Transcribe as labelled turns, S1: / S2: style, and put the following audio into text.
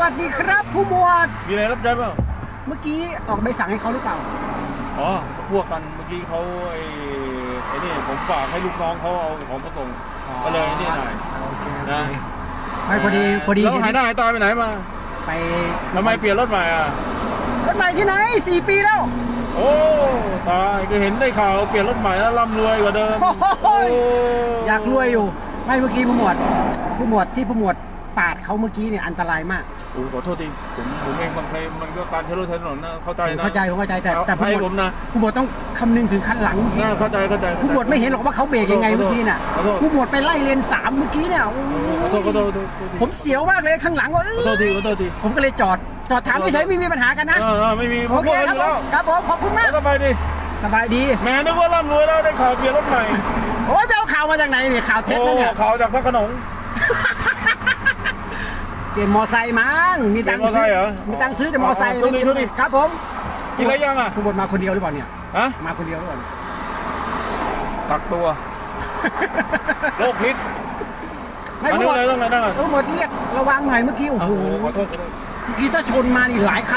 S1: วัสดีครับผู้หมวด
S2: มีอะไรรับใช้เปล่า
S1: เมื่อกี้ออกใบสั่งให้เขาหรือเปล่า
S2: อ๋อ พวกกันเมื่อกี้เขาไอ้ไอ้นี่ผมฝากให้ลูกน้องเขาเอาของมาส่งก็เลยนี่หน่อย
S1: โอเคโอเค
S2: นะ
S1: ไม่พอดีพอดี
S2: แล้วหายหน้าหายตาไปไหนมา
S1: ไป
S2: ทำไมเปลี่ยนรถใหม่อะ
S1: รถใหม่ที่ไหนสี่ปีแล้ว
S2: โอ้ตายก็เห็นได้ข่าวเปลี่ยนรถใหม่แล้วร่ำรวยกว่าเดิม
S1: โอ้โห
S2: โอ้
S1: อยากรวยอยู่ ไม่เมื่อกี้ผู้หมวดผู้หมวดที่ผู้หมวด ปาดเขาเมื่อกี้เนี่ยอันตรายมาก
S2: โอ้ขอโทษทีผมผมเองบางทีมันก็การใช้รถใช้ถนนนะเข้าใจ
S1: ผม
S2: นะ
S1: เข้าใจผมเข้าใจแต่แต่
S2: ให้
S1: ผู้หมวด
S2: ผมนะ
S1: ผู้หมวดต้องคำนึงถึงคันหลังเมื่อกี้
S2: น่าเข้าใจเข้าใจ
S1: ผู้หมวดไม่เห็นหรอกว่าเขาเบรกยังไงเมื่อกี้น่ะ
S2: ขอโทษ
S1: ผู้หมวดไปไล่เลนสามเมื่อกี้เนี่ยโอ้
S2: ขอโทษขอโทษขอโทษ
S1: ผมเสียวมากเลยข้างหลังว่าเอ้ย
S2: ขอโทษทีขอโทษที
S1: ผมก็เลยจอดจอดถามเฉยๆไม่มีปัญหากันนะ
S2: เออเออไม่มีผ
S1: โอ
S2: ม
S1: เค
S2: พูด
S1: ค
S2: กั
S1: รั
S2: น
S1: บ
S2: อยู่แล้ว
S1: ผมครับผมขอบคุณมาก
S2: แล้วสบายดี
S1: สบายดี
S2: แหม่นึกว่าร่ำรวยแล้วได้ข่าวเปลี่ยนรถใหม่
S1: โอ้ยไปเอาข่าวมาจากไหนเนี่ยข่าวเท็จ
S2: โอ้
S1: นะเนี่ย
S2: ข่าวจากพระโขนง
S1: เป ลี่ยนมอไซค์มั้งมีตังค์
S2: เปลี่ยนมอไซค์เหรอ
S1: มีตังค์ซื้อแต่มอไซค์
S2: อ๋อโชคดีโชคดี
S1: ครับผม
S2: กินอะไรยังอะ
S1: ผู้บดมาคนเดียวหรือเปล่าเนี่ย
S2: ฮะ
S1: มาคนเดียวหรือเปล่า
S2: ตักตัวโรคพิษ
S1: ไม่
S2: อัน
S1: ผู้
S2: นี้
S1: บด
S2: อะไรต้องอะไรต้องอะไร
S1: ผู้บดเรียกระวังหน่อยเมื่อกี้โอ้
S2: โอ้
S1: โห
S2: โหขอโทษขอโทษ
S1: เมื่อกี้ถ้าชนมานี่หลายคัน